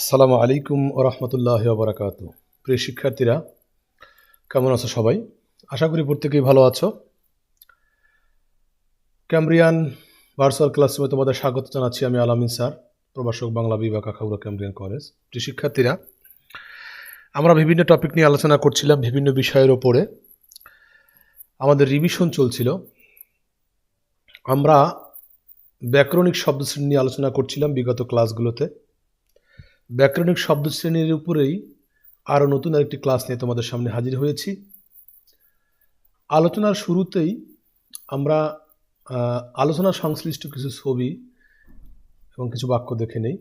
আসসালামু আলাইকুম ও রহমতুল্লাহ বারাকাত প্রিয় শিক্ষার্থীরা, কেমন আছো সবাই? আশা করি প্রত্যেকেই ভালো আছো। ক্যামব্রিয়ান ভার্চুয়াল ক্লাসরুমে তোমাদের স্বাগত জানাচ্ছি আমি আলামিন স্যার, প্রভাষক বাংলা বিভাগ আখাউড়া ক্যামব্রিয়ান কলেজ। প্রিয় শিক্ষার্থীরা, আমরা বিভিন্ন টপিক নিয়ে আলোচনা করছিলাম বিভিন্ন বিষয়ের ওপরে। আমাদের রিভিশন চলছিল। আমরা ব্যাকরণিক শব্দশ্রেণী নিয়ে আলোচনা করছিলাম বিগত ক্লাসগুলোতে ব্যাকরণিক শব্দশ্রেণীর উপরেই আরও নতুন আরেকটি ক্লাস নিয়ে তোমাদের সামনে হাজির হয়েছি। আলোচনার শুরুতেই আমরা আলোচনা সংশ্লিষ্ট কিছু ছবি এবং কিছু বাক্য দেখে নেই।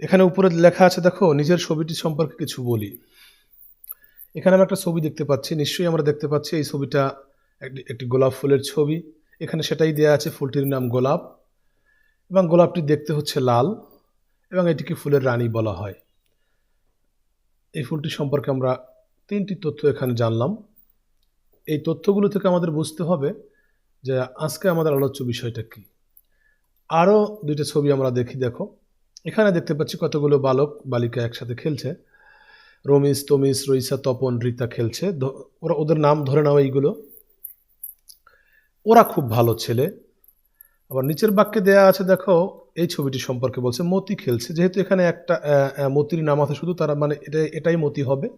এখানে উপরে লেখা আছে, দেখো, নিজের ছবিটি সম্পর্কে কিছু বলি। এখানে আমরা একটা ছবি দেখতে পাচ্ছি, নিশ্চয়ই আমরা দেখতে পাচ্ছি এই ছবিটা একটি একটি গোলাপ ফুলের ছবি। এখানে সেটাই দেয়া আছে, ফুলটির নাম গোলাপ। এবং গোলাপটি দেখতে হচ্ছে লাল। এবং এটিকে ফুলের রানী বলা হয়। এই ফুলটি সম্পর্কে আমরা তিনটি তথ্য এখানে জানলাম। এই তথ্যগুলো থেকে আমাদের বুঝতে হবে যে আজকে আমাদের আলোচ্য বিষয়টা কি। আরও দুইটা ছবি আমরা দেখি, দেখো। এখানে দেখতে পাচ্ছি কতগুলো বালক, বালিকা একসাথে খেলছে। রমিস, তমিস, রইসা, তপন, রীতা খেলছে। ওরা ওদের নাম ধরে নাও এইগুলো। ওরা খুব ভালো ছেলে। আবার নিচের বাক্যে দেয়া আছে, দেখো এই ছবিটি সম্পর্কে বলছে, মতি খেলছে। যেহেতু এখানে একটা মতির নাম আছে, শুধু তারা মানে এটা, এটাই মতি হবে।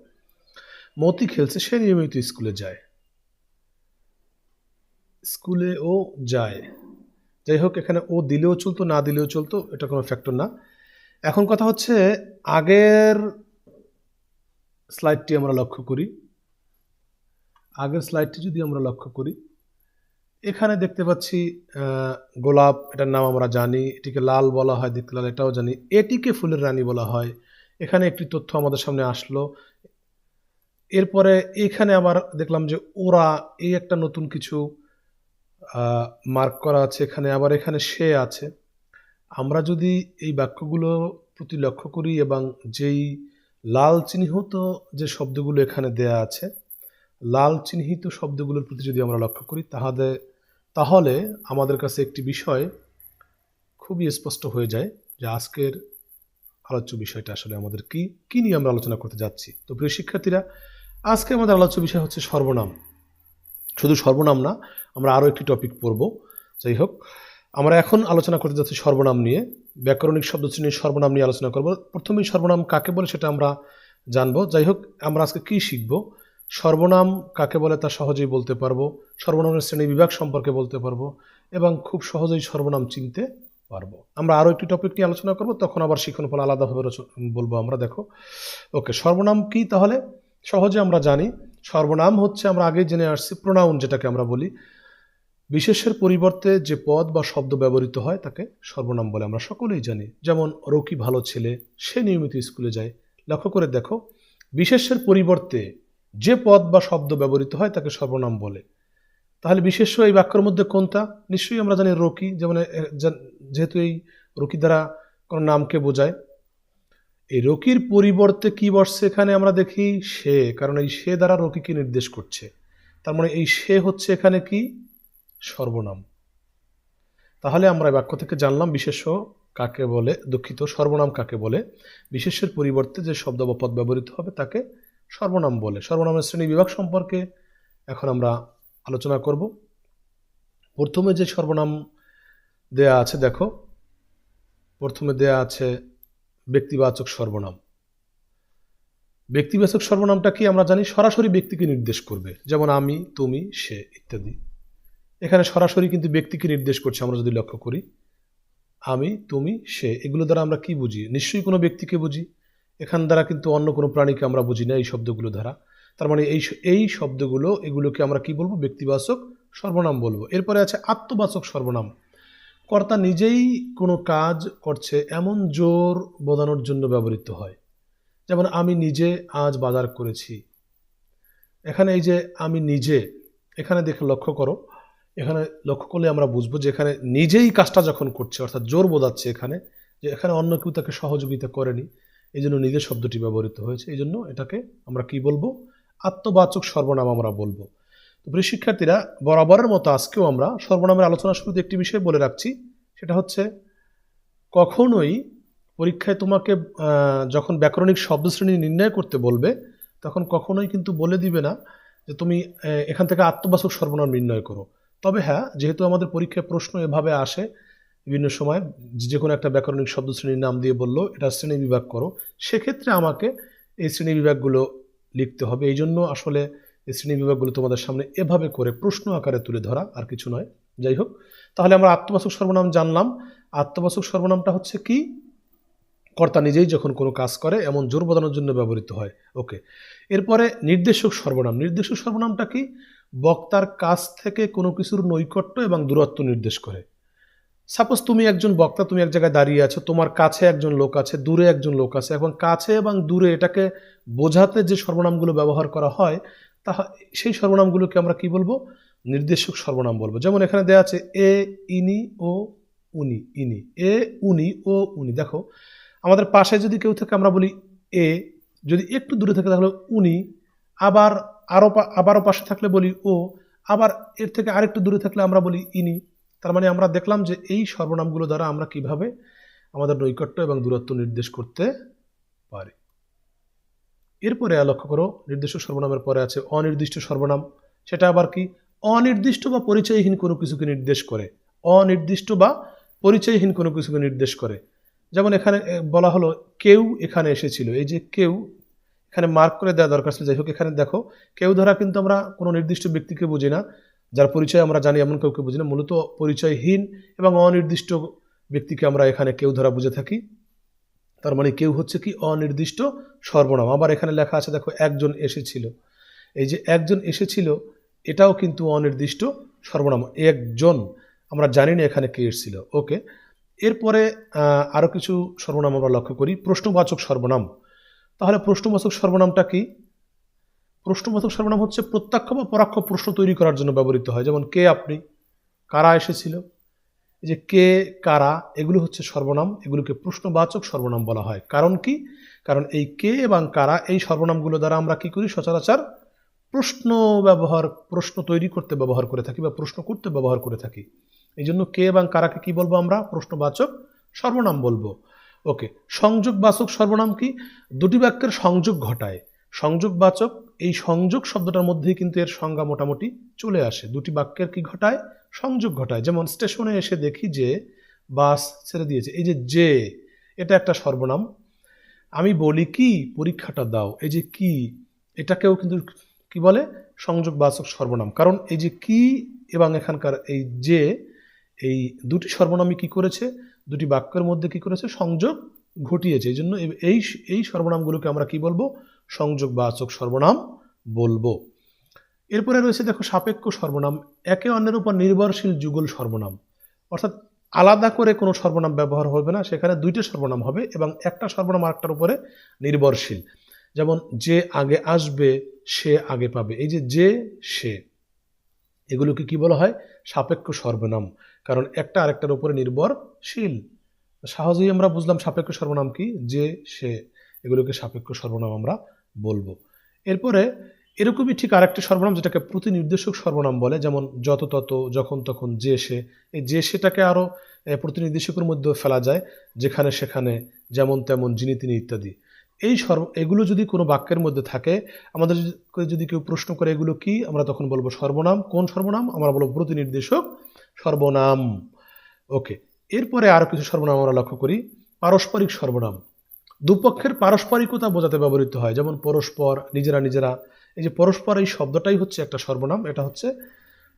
মতি খেলছে, সে নিয়মিত স্কুলে যায়। স্কুলে ও যায়। যাই হোক, এখানে ও দিলেও চলতো, না দিলেও চলতো, এটা কোনো ফ্যাক্টর না। এখন কথা হচ্ছে, আগের স্লাইডটি আমরা লক্ষ্য করি। আগের স্লাইডটি যদি আমরা লক্ষ্য করি এখানে দেখতে পাচ্ছি গোলাপ, এটার নাম আমরা জানি, এটিকে লাল বলা হয়, দেখতে লাল, এটাও জানি। এটিকে ফুলের রানী বলা হয়। এখানে একটি তথ্য আমাদের সামনে আসলো। এরপরে এখানে আবার দেখলাম যে ওরা এই একটা নতুন কিছু মার্ক করা আছে। এখানে আবার এখানে সে আছে। আমরা যদি এই বাক্যগুলো প্রতি লক্ষ্য করি এবং যেই লাল চিহ্নিত যে শব্দগুলো এখানে দেয়া আছে, লাল চিহ্নিত শব্দগুলোর প্রতি যদি আমরা লক্ষ্য করি, তাহলে তাহলে আমাদের কাছে একটি বিষয় খুবই স্পষ্ট হয়ে যায় যে আজকের আলোচ্য বিষয়টা আসলে আমাদের কি কি নিয়ে আমরা আলোচনা করতে যাচ্ছি। তো প্রিয় শিক্ষার্থীরা, আজকে আমাদের আলোচ্য বিষয় হচ্ছে সর্বনাম। শুধু সর্বনাম না, আমরা আরও একটি টপিক পড়ব। যাই হোক, আমরা এখন আলোচনা করতে যাচ্ছি সর্বনাম নিয়ে। ব্যাকরণিক শব্দ শ্রেণির সর্বনাম নিয়ে আলোচনা করব। প্রথমেই সর্বনাম কাকে বলে সেটা আমরা জানব। যাই হোক, আমরা আজকে কি শিখব? সর্বনাম কাকে বলে তা সহজেই বলতে পারব। সর্বনামের শ্রেণি বিভাগ সম্পর্কে বলতে পারব এবং খুব সহজেই সর্বনাম চিনতে পারব। আমরা আরও একটি টপিক নিয়ে আলোচনা করব, তখন আবার শিখন ফল আলাদাভাবে বলব আমরা, দেখো। ওকে, সর্বনাম কি তাহলে? সহজে আমরা জানি। সর্বনাম হচ্ছে আমরা আগে জেনে আসছি প্রোনাউন যেটাকে আমরা বলি। বিশেষের পরিবর্তে যে পদ বা শব্দ ব্যবহৃত হয় তাকে সর্বনাম বলে আমরা সকলেই জানি। যেমন, রকি ভালো ছেলে, সে নিয়মিত স্কুলে যায়। লক্ষ্য করে দেখো, বিশেষের পরিবর্তে যে পদ বা শব্দ ব্যবহৃত হয় তাকে সর্বনাম বলে। তাহলে বিশেষ্য এই বাক্যের মধ্যে কোনটা? নিশ্চয়ই আমরা জানি রকি, যেমন যেহেতু এই রকি দ্বারা কোনো নামকে বোঝায়। এই রকির পরিবর্তে কি বসছে এখানে আমরা দেখি সে, কারণ এই সে দ্বারা রকিকে নির্দেশ করছে। তার মানে এই সে হচ্ছে এখানে কি? সর্বনাম। তাহলে আমরা এই বাক্য থেকে জানলাম বিশেষ্য কাকে বলে, দুঃখিত, সর্বনাম কাকে বলে। বিশেষের পরিবর্তে যে শব্দ বা পদ ব্যবহৃত হবে তাকে সর্বনাম বলে, সর্বনামের শ্রেণি বিভাগ সম্পর্কে এখন আমরা আলোচনা করব। প্রথমে যে সর্বনাম দেয়া আছে, দেখো, প্রথমে দেয়া আছে ব্যক্তিবাচক সর্বনাম। ব্যক্তিবাচক সর্বনামটা কি আমরা জানি? সরাসরি ব্যক্তিকে নির্দেশ করবে, যেমন আমি, তুমি, সে ইত্যাদি। এখানে সরাসরি কিন্তু ব্যক্তিকে নির্দেশ করছে, আমরা যদি লক্ষ্য করি। আমি, তুমি, সে, এগুলো দ্বারা আমরা কি বুঝি? নিশ্চয়ই কোনো ব্যক্তিকে বুঝি। এখান দ্বারা কিন্তু অন্য কোনো প্রাণীকে আমরা বুঝি না এই শব্দগুলো দ্বারা। তার মানে এই এই শব্দগুলো এগুলোকে আমরা কি বলব? ব্যক্তিবাচক সর্বনাম বলব। এরপরে আছে আত্মবাচক সর্বনাম। কর্তা নিজেই কোনো কাজ করছে এমন জোর বোঝানোর জন্য ব্যবহৃত হয়। যেমন, আমি নিজে আজ বাজার করেছি। এখানে এই যে আমি নিজে, এখানে দেখে লক্ষ্য করো। এখানে লক্ষ্য করলে আমরা বুঝব যে এখানে নিজেই কাজটা যখন করছে, অর্থাৎ জোর বোঝাচ্ছে এখানে, যে এখানে অন্য কেউ তাকে সহযোগিতা করেনি। এই জন্য নিজের শব্দটি ব্যবহৃত হয়েছে। এই জন্য এটাকে আমরা কি বলব? আত্মবাচক সর্বনাম আমরা বলব। তো প্রিয় শিক্ষার্থীরা, বরাবরের মতো আজকেও আমরা সর্বনামের আলোচনা শুরুতে একটি বিষয় বলে রাখছি। সেটা হচ্ছে, কখনোই পরীক্ষায় তোমাকে যখন ব্যাকরণিক শব্দশ্রেণী নির্ণয় করতে বলবে, তখন কখনোই কিন্তু বলে দিবে না যে তুমি এখান থেকে আত্মবাচক সর্বনাম নির্ণয় করো। তবে হ্যাঁ যেহেতু আমাদের পরীক্ষায় প্রশ্ন এভাবে আসে বিভিন্ন সময় যে কোনো একটা ব্যাকরণিক শব্দশ্রেণীর নাম দিয়ে বলল, এটা শ্রেণি বিভাগ করো। সেক্ষেত্রে আমাকে এই শ্রেণি বিভাগগুলো লিখতে হবে। এই জন্য আসলে এই শ্রেণি বিভাগগুলো তোমাদের সামনে এভাবে করে প্রশ্ন আকারে তুলে ধরা আর কিছু নয়। যাই হোক, তাহলে আমরা আত্মবাচক সর্বনাম জানলাম। আত্মবাচক সর্বনামটা হচ্ছে কি? কর্তা নিজেই যখন কোনো কাজ করে, এমন জোর বোঝানোর জন্য ব্যবহৃত হয়। ওকে, এরপরে নির্দেশক সর্বনাম। নির্দেশক সর্বনামটা কি? বক্তার কাছ থেকে কোনো কিছুর নৈকট্য এবং দূরত্ব নির্দেশ করে। সাপোজ তুমি একজন বক্তা, তুমি এক জায়গায় দাঁড়িয়ে আছো, তোমার কাছে একজন লোক আছে, দূরে একজন লোক আছে, এখন কাছে এবং দূরে এটাকে বোঝাতে যে সর্বনামগুলো ব্যবহার করা হয়, তা সেই সর্বনামগুলোকে আমরা কি বলব? নির্দেশক সর্বনাম বলব। যেমন এখানে দেওয়া আছে, এ, ইনি, ও, উনি, ইনি, এ, উনি, ও, উনি। দেখো, আমাদের পাশে যদি কেউ থাকে, আমরা বলি এ, যদি একটু দূরে থাকে তাহলে উনি, আবার আরও আবারও পাশে থাকলে বলি ও, আবার এর থেকে আরেকটু দূরে থাকলে আমরা বলি ইনি। তার মানে আমরা দেখলাম যে এই সর্বনামগুলো দ্বারা আমরা কীভাবে আমাদের নৈকট্য এবং দূরত্ব নির্দেশ করতে পারি। এরপরে লক্ষ্য করো, নির্দিষ্ট সর্বনামের পরে আছে অনির্দিষ্ট সর্বনাম। সেটা আবার কি? অনির্দিষ্ট বা পরিচয়হীন কোনো কিছুকে নির্দেশ করে। অনির্দিষ্ট বা পরিচয়হীন কোনো কিছুকে নির্দেশ করে। যেমন এখানে বলা হলো, কেউ এখানে এসেছিল। এই যে কেউ, এখানে মার্ক করে দেওয়া দরকার ছিল। যাই হোক, এখানে দেখো, কেউ ধরা কিন্তু আমরা কোনো নির্দিষ্ট ব্যক্তিকে বুঝি না। যার পরিচয় আমরা জানি, এমন কাউকে বুঝি না। মূলত পরিচয়হীন এবং অনির্দিষ্ট ব্যক্তিকে আমরা এখানে কেউ ধরা বুঝে থাকি। তার মানে কেউ হচ্ছে কি অনির্দিষ্ট সর্বনাম। আবার এখানে লেখা আছে, দেখো, একজন এসেছিল। এই যে একজন এসেছিল, এটাও কিন্তু অনির্দিষ্ট সর্বনাম। একজন, আমরা জানি না এখানে কে এসেছিল। ওকে, এরপরে আরও কিছু সর্বনাম আমরা লক্ষ্য করি। প্রশ্নবাচক সর্বনাম। তাহলে প্রশ্নবাচক সর্বনামটা কি? প্রশ্নবাচক সর্বনাম হচ্ছে প্রত্যক্ষ বা পরোক্ষ প্রশ্ন তৈরি করার জন্য ব্যবহৃত হয়। যেমন, কে আপনি? কারা এসেছিল? এই যে কে, কারা, এগুলো হচ্ছে সর্বনাম। এগুলোকে প্রশ্নবাচক সর্বনাম বলা হয়। কারণ কি? কারণ এই কে এবং কারা, এই সর্বনামগুলো দ্বারা আমরা কি করি? সচরাচর প্রশ্ন ব্যবহার, প্রশ্ন তৈরি করতে ব্যবহার করে থাকি বা প্রশ্ন করতে ব্যবহার করে থাকি। এই জন্য কে এবং কারাকে কি বলব আমরা? প্রশ্নবাচক সর্বনাম বলব। ওকে, সংযোগবাচক সর্বনাম কি? দুটি বাক্যের সংযোগ ঘটায়। সংযোগবাচক, এই সংযোগ শব্দটার মধ্যেই কিন্তু এর সংজ্ঞা মোটামুটি চলে আসে। দুটি বাক্যের কি ঘটায়? সংযোগ ঘটায়। যেমন স্টেশনে এসে দেখি যে বাস ছেড়ে দিয়েছে। এই যে যে, এটা একটা সর্বনাম। আমি বলি কি? পরীক্ষাটা দাও। এই যে কি? এটাকেও কিন্তু কি বলে? সংযোগবাচক সর্বনাম। কারণ এই যে কি এবং এখানকার এই যে, এই দুটি সর্বনামই কি করেছে? দুটি বাক্যের মধ্যে কি করেছে? সংযোগ ঘটিয়েছে। এই জন্য এই- এই সর্বনামগুলোকে আমরা কি বলব? সংযোগবাচক সর্বনাম বলব। এরপরে রয়েছে দেখো সাপেক্ষ সর্বনাম, একে অন্যের উপর নির্ভরশীল যুগল সর্বনাম। অর্থাৎ আলাদা করে কোনো সর্বনাম ব্যবহার হবে না, সেখানে দুইটা সর্বনাম হবে এবং একটা সর্বনাম আরেকটার উপরে নির্ভরশীল। যেমন যে আগে আসবে, সে আগে পাবে। এই যে যে, সে, এগুলোকে কি বলা হয়? সাপেক্ষ সর্বনাম। কারণ একটা আরেকটার উপরে নির্ভরশীল। সহজেই আমরা বুঝলাম সাপেক্ষ সর্বনাম কি? যে, সে, এগুলোকে সাপেক্ষ সর্বনাম আমরা বলব। এরপরে এরকমই ঠিক আরেকটি সর্বনাম যেটাকে প্রতিনির্দেশক সর্বনাম বলে, যেমন যত তত, যখন তখন যে সে। এই যে সেটাকে আরও প্রতিনির্দেশকের মধ্যে ফেলা যায়, যেখানে সেখানে, যেমন তেমন, যিনি তিনি ইত্যাদি। এই সর্ব, এগুলো যদি কোনো বাক্যের মধ্যে থাকে, আমাদের যদি কেউ প্রশ্ন করে এগুলো কি, আমরা তখন বলব সর্বনাম। কোন সর্বনাম? আমরা বলব প্রতিনির্দেশক সর্বনাম। ওকে, এরপরে আরও কিছু সর্বনাম আমরা লক্ষ্য করি, পারস্পরিক সর্বনাম। দুপক্ষের পারস্পরিকতা বোঝাতে ব্যবহৃত হয়। যেমন পরস্পর, নিজেরা নিজেরা। এই যে পরস্পর, এই শব্দটাই হচ্ছে একটা সর্বনাম। এটা হচ্ছে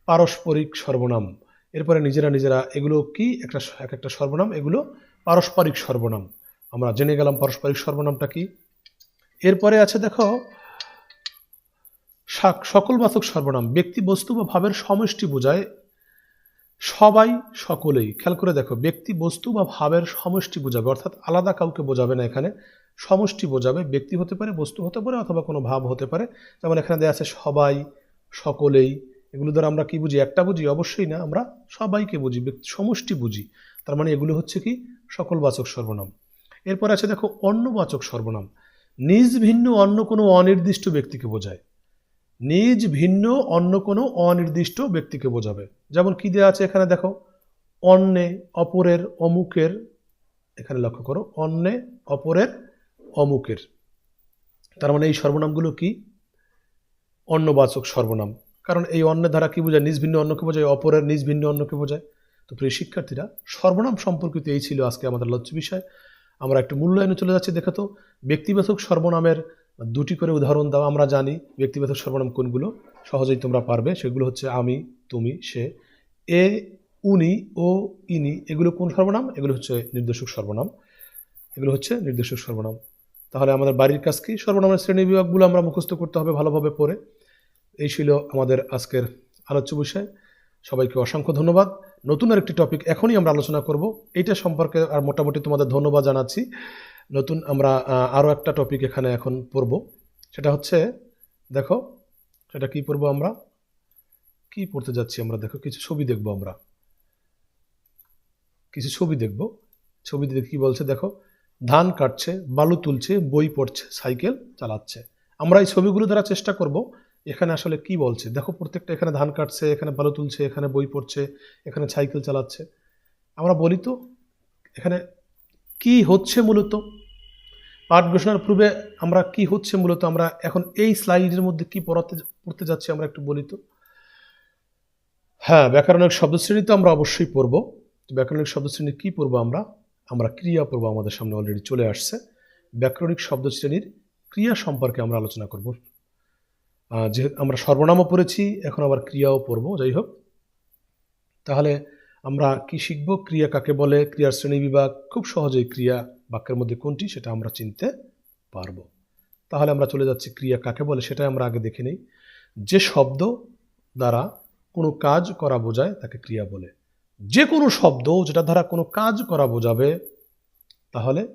পারস্পরিক সর্বনাম। এরপরে নিজেরা নিজেরা, এগুলো কি একটা এক একটা সর্বনাম? এগুলো পারস্পরিক সর্বনাম। আমরা জেনে গেলাম পারস্পরিক সর্বনামটা কি। এরপরে আছে দেখো সাক- সকলবাচক সর্বনাম। ব্যক্তি বস্তু বা ভাবের সমষ্টি বোঝায় সবাই সকলেই, খেয়াল করে দেখো, ব্যক্তি, বস্তু বা ভাবের সমষ্টি বোঝাবে, অর্থাৎ আলাদা কাউকে বোঝাবে না এখানে। সমষ্টি বোঝাবে, ব্যক্তি হতে পারে, বস্তু হতে পারে অথবা কোনো ভাব হতে পারে। যেমন এখানে দেওয়া আছে সবাই, সকলেই। এগুলো দ্বারা আমরা কি বুঝি? একটা বুঝি? অবশ্যই না, আমরা সবাইকে বুঝি, ব্যক্তি, সমষ্টি বুঝি। তার মানে এগুলো হচ্ছে কি? সকল বাচক সর্বনাম। এরপর আছে দেখো অন্যবাচক সর্বনাম। নিজ ভিন্ন অন্য কোনো অনির্দিষ্ট ব্যক্তিকে বোঝায়। নিজ ভিন্ন অন্য কোনো অনির্দিষ্ট ব্যক্তিকে বোঝাবে। যেমন কি দেওয়া আছে এখানে দেখো? অন্যে অপরের অমুকের, এখানে লক্ষ্য করো, অন্যে অপরের অমুকের। তার মানে এই সর্বনামগুলো কি? অন্নবাচক সর্বনাম। কারণ এই অন্য ধারা কি বোঝায়? নিজ ভিন্ন অন্যকে বোঝায়, অপরের নিজ ভিন্ন অন্যকে বোঝায়। তো প্রিয় শিক্ষার্থীরা, সর্বনাম সম্পর্কিত এই ছিল আজকে আমাদের লজ্জ বিষয়। আমরা একটু মূল্যায়নে চলে যাচ্ছি, দেখো তো। ব্যক্তিবাচক সর্বনামের দুটি করে উদাহরণ দাও, আমরা জানি ব্যক্তিবাচক সর্বনাম কোনগুলো। সহজেই তোমরা পারবে। সেগুলো হচ্ছে আমি, তুমি, সে। এ, উনি, ও, ইনি, এগুলো কোন সর্বনাম? এগুলো হচ্ছে নির্দেশক সর্বনাম। এগুলো হচ্ছে নির্দেশক সর্বনাম। তাহলে আমাদের বাড়ির কাজ কি? সর্বনামের শ্রেণি বিভাগগুলো আমরা মুখস্থ করতে হবে ভালোভাবে পড়ে। এই ছিল আমাদের আজকের আলোচ্য বিষয়। সবাইকে অসংখ্য ধন্যবাদ। নতুন আরেকটি টপিক এখনই আমরা আলোচনা করব। এইটা সম্পর্কে আর মোটামুটি তোমাদের ধন্যবাদ জানাচ্ছি। নতুন আমরা আরও একটা টপিক এখানে এখন পড়ব। সেটা হচ্ছে, দেখো, সেটা কি পড়ব আমরা? কি পড়তে যাচ্ছি আমরা? দেখো, কিছু ছবি দেখব আমরা। কিছু ছবি দেখব। ছবি দেখে কি বলছে, দেখো, ধান কাটছে, বালু তুলছে, বই পড়ছে, সাইকেল চালাচ্ছে। আমরা এই ছবিগুলো দ্বারা চেষ্টা করব। এখানে আসলে কি বলছে? দেখো, প্রত্যেকটা এখানে ধান কাটছে, এখানে বালু তুলছে, এখানে বই পড়ছে, এখানে সাইকেল চালাচ্ছে। আমরা বলি তো, এখানে কি হচ্ছে মূলত? পাঠ ঘোষণার পূর্বে আমরা কি হচ্ছে মূলত, আমরা এখন এই স্লাইডের মধ্যে কি পড়াতে পড়তে যাচ্ছি আমরা একটু বলি তো। হ্যাঁ ব্যাকরণিক শব্দশ্রেণী তো আমরা অবশ্যই পড়ব। ব্যাকরণিক শব্দশ্রেণী কি পড়ব আমরা? আমরা ক্রিয়া পড়ব আমাদের সামনে অলরেডি চলে আসছে। ব্যাকরণিক শব্দশ্রেণীর ক্রিয়া সম্পর্কে আমরা আলোচনা করব। যে আমরা সর্বনামও পড়েছি, এখন আবার ক্রিয়াও পড়ব, যাই হোক। তাহলে আমরা কি শিখব? ক্রিয়া কাকে বলে? ক্রিয়ার শ্রেণি বিভাগ খুব সহজেই ক্রিয়া বাক্যের মধ্যে কোনটি সেটা আমরা চিনতে পারব। তাহলে আমরা চলে যাচ্ছি ক্রিয়া কাকে বলে সেটাই আমরা আগে দেখে নিই। যে শব্দ দ্বারা কোনো কাজ করা বোঝায় তাকে ক্রিয়া বলে। যে কোনো শব্দ যেটা দ্বারা কোনো কাজ করা বোঝাবে, তাহলে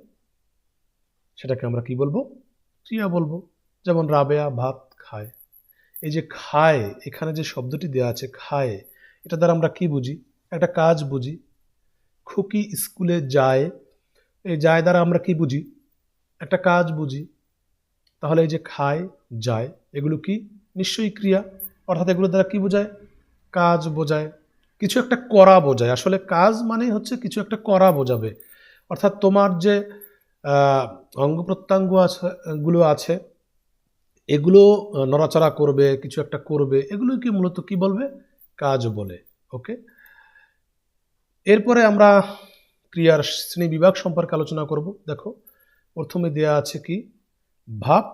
সেটাকে আমরা কি বলব? ক্রিয়া বলব। যেমন রাবেয়া ভাত খায়। এই যে খায়, এখানে যে শব্দটি দেওয়া আছে খায়, এটা দ্বারা আমরা কি বুঝি? একটা কাজ বুঝি। খুকি স্কুলে যায়। এই যায় দ্বারা আমরা কি বুঝি? একটা কাজ বুঝি, তাহলে এই যে খায়, যায়, এগুলো কি? নিশ্চয়ই ক্রিয়া। অর্থাৎ এগুলো দ্বারা কি বোঝায়? কাজ বোঝায়। কিছু একটা করা বোঝায়। আসলে কাজ মানে হচ্ছে কিছু একটা করা বোঝাবে। অর্থাৎ তোমার যে অঙ্গ প্রত্যঙ্গগুলো আছে, এগুলো নড়াচড়া করবে, কিছু একটা করবে, এগুলো কি মূলত কি বলবে? কাজ বলে। ওকে এরপরে আমরা ক্রিয়ার শ্রেণি বিভাগ সম্পর্কে আলোচনা করব। দেখো, প্রথমে দেয়া আছে কি? ভাব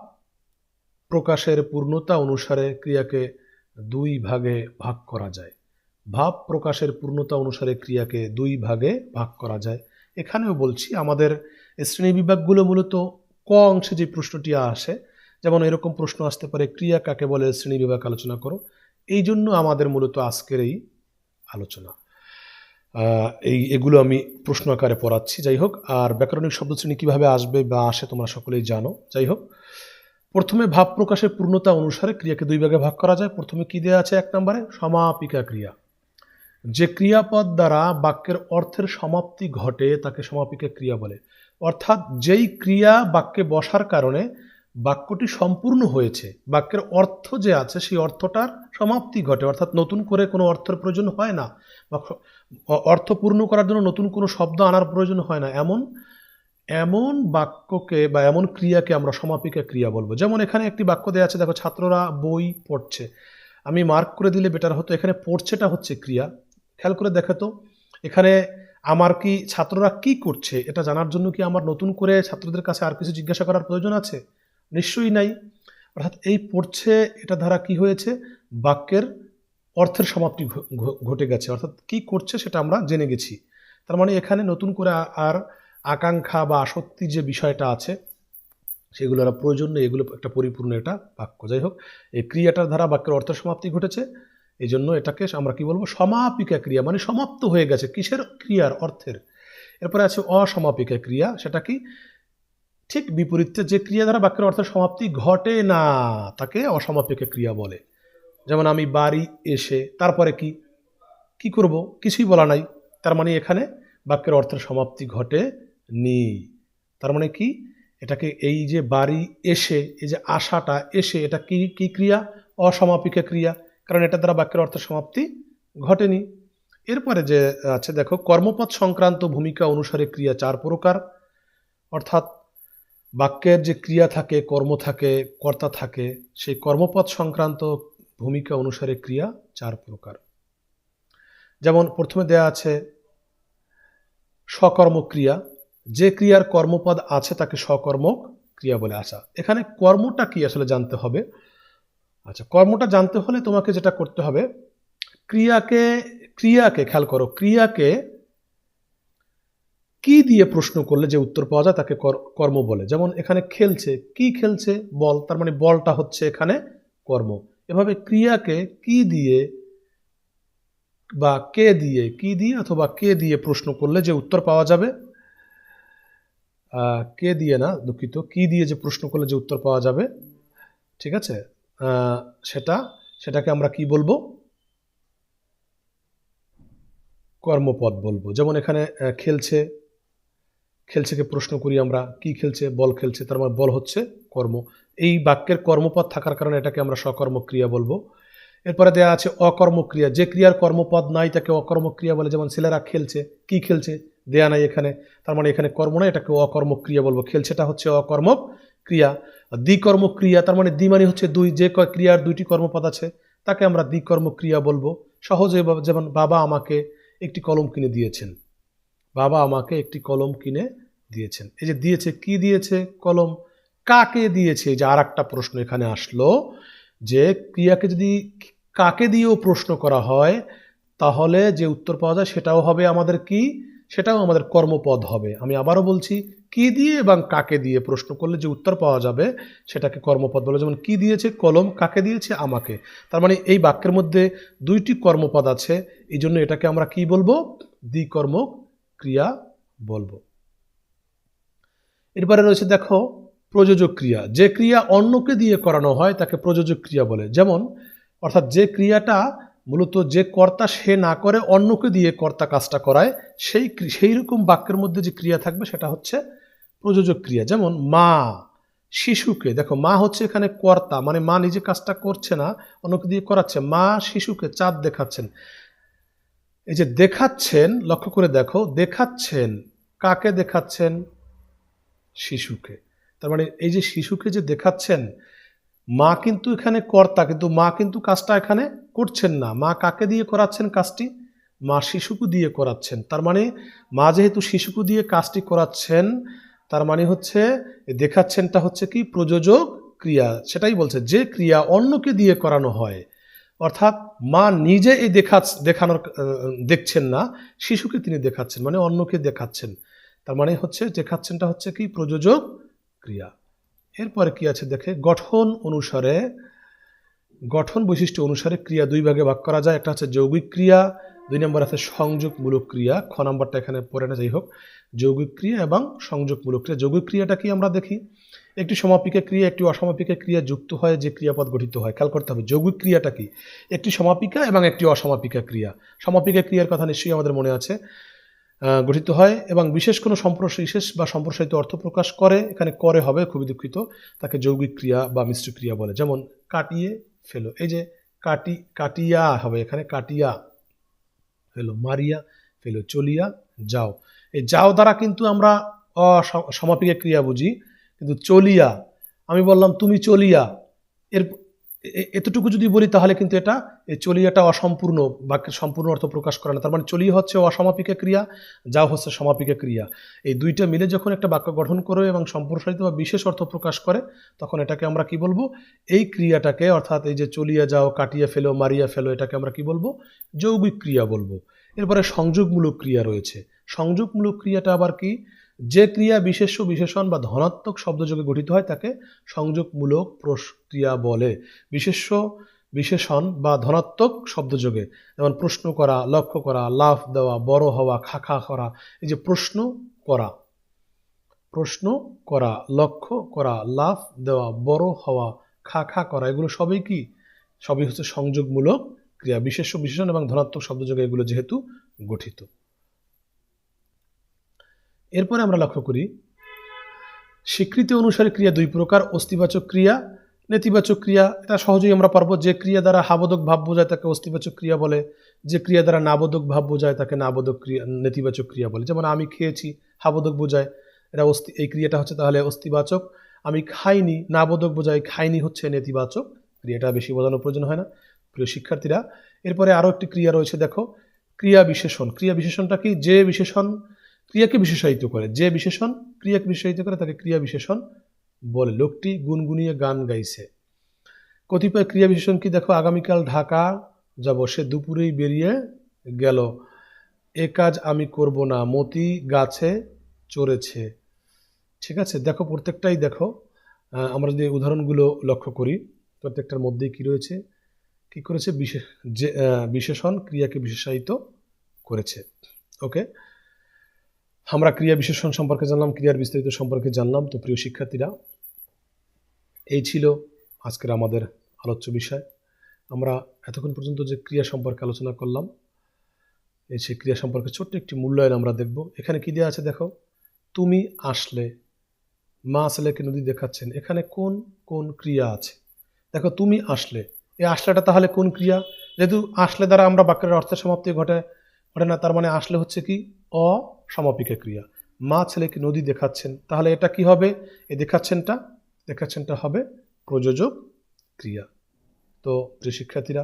প্রকাশের পূর্ণতা অনুসারে ক্রিয়াকে দুই ভাগে ভাগ করা যায়। ভাব প্রকাশের পূর্ণতা অনুসারে ক্রিয়াকে দুই ভাগে ভাগ করা যায়। এখানেও বলছি, আমাদের শ্রেণি বিভাগগুলো মূলত ক অংশে যে প্রশ্নটি আসে, যেমন এরকম প্রশ্ন আসতে পারে, ক্রিয়া কাকে বলে, শ্রেণি বিভাগ আলোচনা করো। এই জন্য আমাদের মূলত আজকের এই আলোচনা। এই, এগুলো আমি প্রশ্ন আকারে পড়াচ্ছি, যাই হোক। আর ব্যাকরণিক শব্দ শ্রেণি কীভাবে আসবে বা আসে তোমরা সকলেই জানো, যাই হোক। প্রথমে ভাব প্রকাশের পূর্ণতা অনুসারে ক্রিয়াকে দুই ভাগে ভাগ করা যায়। প্রথমে কী দেওয়া আছে এক নম্বরে? সমাপিকা ক্রিয়া। যে ক্রিয়াপদ দ্বারা বাক্যের অর্থের সমাপ্তি ঘটে, তাকে সমাপিকা ক্রিয়া বলে। অর্থাৎ যেই ক্রিয়া বাক্যে বসার কারণে বাক্যটি সম্পূর্ণ হয়েছে, বাক্যের অর্থ যে আছে, সেই অর্থটার সমাপ্তি ঘটে। অর্থাৎ নতুন করে কোনো অর্থের প্রয়োজন হয় না। অর্থ পূর্ণ করার জন্য নতুন কোনো শব্দ আনার প্রয়োজন হয় না। এমন এমন বাক্যকে বা এমন ক্রিয়াকে আমরা সমাপিকা ক্রিয়া বলব। যেমন এখানে একটি বাক্য দেওয়া আছে, দেখো, ছাত্ররা বই পড়ছে। আমি মার্ক করে দিলে বেটার হতো। এখানে পড়ছেটা হচ্ছে ক্রিয়া। খেয়াল করে দেখে তো, এখানে আমার কি, ছাত্ররা কি করছে? এটা জানার জন্য কি আমার নতুন করে ছাত্রদের কাছে আর কিছু জিজ্ঞাসা করার প্রয়োজন আছে? নিশ্চয়ই নাই। অর্থাৎ এই পড়ছে, এটা দ্বারা কি হয়েছে? বাক্যের অর্থের সমাপ্তি ঘটে গেছে। অর্থাৎ কি করছে সেটা আমরা জেনে গেছি। তার মানে এখানে নতুন করে আর আকাঙ্ক্ষা বা আসক্তি যে বিষয়টা আছে, সেগুলো আর প্রয়োজন নেই। এগুলো একটা পরিপূর্ণ এটা বাক্য। যাই হোক, এই ক্রিয়াটার দ্বারা বাক্যের অর্থ সমাপ্তি ঘটেছে। এই জন্য এটাকে আমরা কি বলব? সমাপিকা ক্রিয়া মানে সমাপ্ত হয়ে গেছে কিসের ক্রিয়ার অর্থের। এরপরে আছে অসমাপিকা ক্রিয়া। সেটা কি? ঠিক বিপরীতে যে ক্রিয়া দ্বারা বাক্যের অর্থের সমাপ্তি ঘটে না, তাকে অসমাপিকা ক্রিয়া বলে। যেমন আমি বাড়ি এসে তারপরে কি? কি করব? কিছুই বলা নাই। তার মানে এখানে বাক্যের অর্থের সমাপ্তি ঘটে নি। তার মানে কি? এটাকে এই যে বাড়ি এসে, এই যে আশাটা এসে, এটা কি কি ক্রিয়া? অসমাপিকা ক্রিয়া। কারণ এটা দ্বারা বাক্যের অর্থের সমাপ্তি ঘটেনি। এরপরে যে আছে, দেখো কর্মপদ সংক্রান্ত ভূমিকা অনুসারে ক্রিয়া চার প্রকার। অর্থাৎ বাক্যের যে ক্রিয়া থাকে, কর্ম থাকে, কর্তা থাকে, সেই কর্মপদ সংক্রান্ত ভূমিকা অনুসারে ক্রিয়া চার প্রকার। যেমন প্রথমে দেয়া আছে সকর্মক ক্রিয়া। যে ক্রিয়ার কর্মপদ আছে তাকে সকর্মক ক্রিয়া বলে। আসা এখানে কর্মটা কি আসলে জানতে হবে? আচ্ছা কর্মটা জানতে হলে তোমাকে যেটা করতে হবে, ক্রিয়াকে ক্রিয়াকে খেয়াল করো, ক্রিয়াকে কি দিয়ে প্রশ্ন করলে যে উত্তর পাওয়া যায় তাকে কর- কর্ম বলে। যেমন এখানে খেলছে, কি খেলছে? বল, তার মানে বলটা হচ্ছে এখানে কর্ম। এভাবে ক্রিয়াকে কি দিয়ে বা কে দিয়ে, কি দিয়ে অথবা কে দিয়ে প্রশ্ন করলে যে উত্তর পাওয়া যাবে? কে দিয়ে না, দুঃখিত, কি দিয়ে যে প্রশ্ন করলে যে উত্তর পাওয়া যাবে? ঠিক আছে? সেটা, সেটাকে আমরা কি বলব? কর্মপদ বলব। যেমন এখানে খেলছে খেলছেকে প্রশ্ন করি আমরা, কি খেলছে, বল খেলছে, তার মানে বল হচ্ছে কর্ম। এই বাক্যের কর্মপদ থাকার কারণে এটাকে আমরা সকর্মক্রিয়া বলব। এরপরে দেওয়া আছে অকর্মক্রিয়া। যে ক্রিয়ার কর্মপদ নাই, তাকে অকর্মক্রিয়া বলে, যেমন ছেলেরা খেলছে, কি খেলছে? দেয়া নাই এখানে। তার মানে এখানে কর্ম নয় এটাকে অকর্মক্রিয়া বলব। খেলছেটা হচ্ছে অকর্মক ক্রিয়া দ্বিকর্মক্রিয়া, তার মানে দ্বি মানে হচ্ছে দুই, যে ক্রিয়ার দুইটি কর্মপদ আছে, তাকে আমরা দ্বিকর্মক্রিয়া বলব। সহজে যেমন, বাবা আমাকে একটি কলম কিনে দিয়েছেন। বাবা আমাকে একটি কলম কিনে দিয়েছেন। এই যে দিয়েছে, কি দিয়েছে? কলম। কাকে দিয়েছে? যে আর একটা প্রশ্ন এখানে আসলো যে ক্রিয়াকে যদি কাকে দিয়েও প্রশ্ন করা হয়, তাহলে যে উত্তর পাওয়া যায় সেটাও হবে আমাদের কি? সেটাও আমাদের কর্মপদ হবে। আমি আবারও বলছি, কি দিয়ে এবং কাকে দিয়ে প্রশ্ন করলে যে উত্তর পাওয়া যাবে সেটাকে কর্মপদ বলে, যেমন কি দিয়েছে, কলম কাকে দিয়েছে, আমাকে। তার মানে এই বাক্যের মধ্যে দুইটি কর্মপদ আছে, এই জন্য এটাকে আমরা কি বলব? দ্বিকর্ম ক্রিয়া বলব। এরপরে রয়েছে দেখো প্রযোজক ক্রিয়া যে ক্রিয়া অন্যকে দিয়ে করানো হয়, তাকে প্রযোজক ক্রিয়া বলে। যেমন, অর্থাৎ যে ক্রিয়াটা মূলত যে কর্তা সে না করে, অন্যকে দিয়ে কর্তা কাজটা করায়, সেই সেই রকম বাক্যের মধ্যে যে ক্রিয়া থাকবে, সেটা হচ্ছে প্রযোজক ক্রিয়া যেমন, মা, শিশুকে। দেখো, মা হচ্ছে এখানে কর্তা মানে মা নিজে কাজটা করছে না, অন্যকে দিয়ে করাচ্ছে। মা শিশুকে চাঁদ দেখাচ্ছেন। এই যে দেখাচ্ছেন, লক্ষ্য করে দেখো, দেখাচ্ছেন, কাকে দেখাচ্ছেন? শিশুকে। তার মানে এই যে শিশুকে যে দেখাচ্ছেন, মা কিন্তু এখানে কর্তা, কিন্তু মা কিন্তু কাজটা এখানে করছেন না। মা কাকে দিয়ে করাচ্ছেন কাজটি? মা শিশুকে দিয়ে করাচ্ছেন। তার মানে মা যেহেতু শিশুকে দিয়ে কাজটি করাচ্ছেন, তার মানে হচ্ছে দেখাচ্ছেনটা হচ্ছে কি? প্রযোজক ক্রিয়া। সেটাই বলছে, যে ক্রিয়া অন্যকে দিয়ে করানো হয়। অর্থাৎ মা নিজে এই দেখা দেখানোর দেখছেন না, শিশুকে তিনি দেখাচ্ছেন মানে অন্যকে দেখাচ্ছেন। তার মানে হচ্ছে দেখাচ্ছেনটা হচ্ছে কি? প্রযোজক ক্রিয়া। এরপরে কি আছে দেখে? গঠন অনুসারে, গঠন বৈশিষ্ট্য অনুসারে ক্রিয়া দুই ভাগে ভাগ করা যায়। একটা হচ্ছে যৌগিক ক্রিয়া, দুই নম্বর আছে সংযোগমূলক ক্রিয়া। খ নম্বরটা এখানে পড়ে না, যাই হোক। যৌগিক ক্রিয়া এবং সংযোগমূলক ক্রিয়া। যৌগিক ক্রিয়াটা কি আমরা দেখি? একটি সমাপিকা ক্রিয়া, একটি অসমাপিকা ক্রিয়া যুক্ত হয়, যে ক্রিয়াপদ গঠিত হয়। খেয়াল করতে হবে, যৌগিক ক্রিয়াটা কি? একটি সমাপিকা এবং একটি অসমাপিকা ক্রিয়া। সমাপিকা ক্রিয়ার কথা নিশ্চয়ই আমাদের মনে আছে। গঠিত হয় এবং বিশেষ কোনো সম্প্রস বিশেষ বা সম্প্রসারিত অর্থ প্রকাশ করে, এখানে করে হবে খুবই দুঃখিত, তাকে যৌগিক ক্রিয়া বা মিশ্র ক্রিয়া বলে। যেমন কাটিয়ে ফেলো, এই যে কাটি, কাটিয়া হবে এখানে, কাটিয়া ফেলো, মারিয়া ফেলো, চলিয়া যাও। এই যাও দ্বারা কিন্তু আমরা সমাপিকা ক্রিয়া বুঝি, কিন্তু চলিয়া, আমি বললাম তুমি চলিয়া, এর এতটুকু যদি বলি তাহলে কিন্তু এটা চলিয়াটা অসম্পূর্ণ বাক্যের সম্পূর্ণ অর্থ প্রকাশ করে না। তার মানে চলিয়া হচ্ছে অসমাপিকা ক্রিয়া যাও হচ্ছে সমাপিকা ক্রিয়া। এই দুইটা মিলে যখন একটা বাক্য গঠন করে এবং সম্প্রসারিত বা বিশেষ অর্থ প্রকাশ করে, তখন এটাকে আমরা কি বলব? এই ক্রিয়াটাকে, অর্থাৎ এই যে চলিয়া যাও, কাটিয়া ফেলো, মারিয়া ফেলো, এটাকে আমরা কি বলব? যৌগিক ক্রিয়া বলব। এরপরে সংযোগমূলক ক্রিয়া রয়েছে। সংযোগমূলক ক্রিয়াটা আবার কি? যে ক্রিয়া বিশেষ্য, বিশেষণ বা ধনাত্মক শব্দযোগে গঠিত হয়, তাকে সংযোগমূলক প্রস- ক্রিয়া বলে। বিশেষ্য, বিশেষণ বা ধনাত্মক শব্দযোগে যেমন প্রশ্ন করা, লক্ষ্য করা লাভ দেওয়া, বড় হওয়া, খাখা করা, এই যে প্রশ্ন করা প্রশ্ন করা, লক্ষ্য করা লাভ দেওয়া, বড় হওয়া খা খা করা, এগুলো সবই কি? সবই হচ্ছে সংযোগমূলক ক্রিয়া। বিশেষ্য, বিশেষণ এবং ধনাত্মক শব্দযোগে এগুলো যেহেতু গঠিত। এরপরে আমরা লক্ষ্য করি, স্বীকৃতি অনুসারে ক্রিয়া দুই প্রকার, অস্তিবাচক ক্রিয়া, নেতিবাচক ক্রিয়া। এটা সহজেই আমরা পারব, যে ক্রিয়া দ্বারা হাবোধক ভাব বোঝায় তাকে অস্তিবাচক ক্রিয়া বলে, যে ক্রিয়া দ্বারা নাবোধক ভাব বোঝায় তাকে নাবোধক ক্রিয়া, নেতিবাচক ক্রিয়া বলে। যেমন আমি খেয়েছি হাবোধক বোঝায়, এটা অস্তি, এই ক্রিয়াটা হচ্ছে তাহলে অস্তিবাচক। আমি খাইনি নাবোধক বোঝায়, খাইনি হচ্ছে নেতিবাচক। ক্রিয়াটা বেশি বোঝানোর প্রয়োজন হয় না। প্রিয় শিক্ষার্থীরা, এরপরে আরও একটি ক্রিয়া রয়েছে, দেখো, ক্রিয়া বিশেষণ। ক্রিয়া বিশেষণটা কি? যে বিশেষণ ক্রিয়াকে বিশেষায়িত করে। যে বিশেষণ ক্রিয়াকে বিশেষায়িত করে, তাকে ক্রিয়া বিশেষণ বলে। লোকটি গুনগুনিয়ে গান গাইছে। কতিপয় ক্রিয়া বিশেষণ কি? দেখো, আগামীকাল ঢাকা যাব, সে দুপুরেই বেরিয়ে গেল। এ কাজ আমি করব না, মতি গাছে চড়েছে। ঠিক আছে? দেখো, প্রত্যেকটাই দেখো। আমরা যদি উদাহরণগুলো লক্ষ্য করি, প্রত্যেকটার মধ্যেই কি রয়েছে? কি করেছে? বিশেষ, যে বিশেষণ ক্রিয়াকে বিশেষায়িত করেছে। ওকে? আমরা ক্রিয়া বিশেষণ সম্পর্কে জানলাম, ক্রিয়ার বিস্তারিত সম্পর্কে জানলাম। তো প্রিয় শিক্ষার্থীরা, এই ছিল আজকের আমাদের আলোচ্য বিষয়। আমরা এতক্ষণ পর্যন্ত যে ক্রিয়া সম্পর্কে আলোচনা করলাম, এই সেই ক্রিয়া সম্পর্কে ছোট্ট একটি মূল্যায়ন আমরা দেখব। এখানে কি দেওয়া আছে দেখো? তুমি আসলে, মা ছেলেকে নদী দেখাচ্ছেন। এখানে কোন কোন ক্রিয়া আছে? দেখো, তুমি আসলে। এই আসলেটা তাহলে কোন ক্রিয়া? যেহেতু আসলে দ্বারা আমরা বাক্যের অর্থের সমাপ্তি ঘটে ঘটে না, তার মানে আসলে হচ্ছে কি? অসমাপিকা ক্রিয়া। মা ছেলেকে নদী দেখাচ্ছেন, তাহলে এটা কি হবে? এ দেখাচ্ছেনটা দেখাচ্ছেনটা হবে প্রযোজক ক্রিয়া। তো প্রিয় শিক্ষার্থীরা,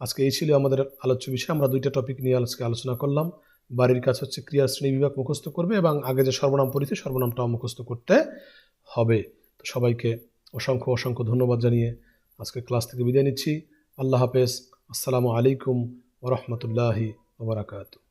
আজকে এই ছিল আমাদের আলোচ্য বিষয়। আমরা দুইটা টপিক নিয়ে আজকে আলোচনা করলাম। বাড়ির কাজ হচ্ছে ক্রিয়া শ্রেণি বিভাগ মুখস্থ করবে এবং আগে যে সর্বনাম পড়েছে, সর্বনামটাও মুখস্থ করতে হবে। তো সবাইকে অসংখ্য অসংখ্য ধন্যবাদ জানিয়ে আজকে ক্লাস থেকে বিদায় নিচ্ছি। আল্লাহ হাফেজ। আসসালামু আলাইকুম ওরহমতুল্লাহি ওবরাকাতু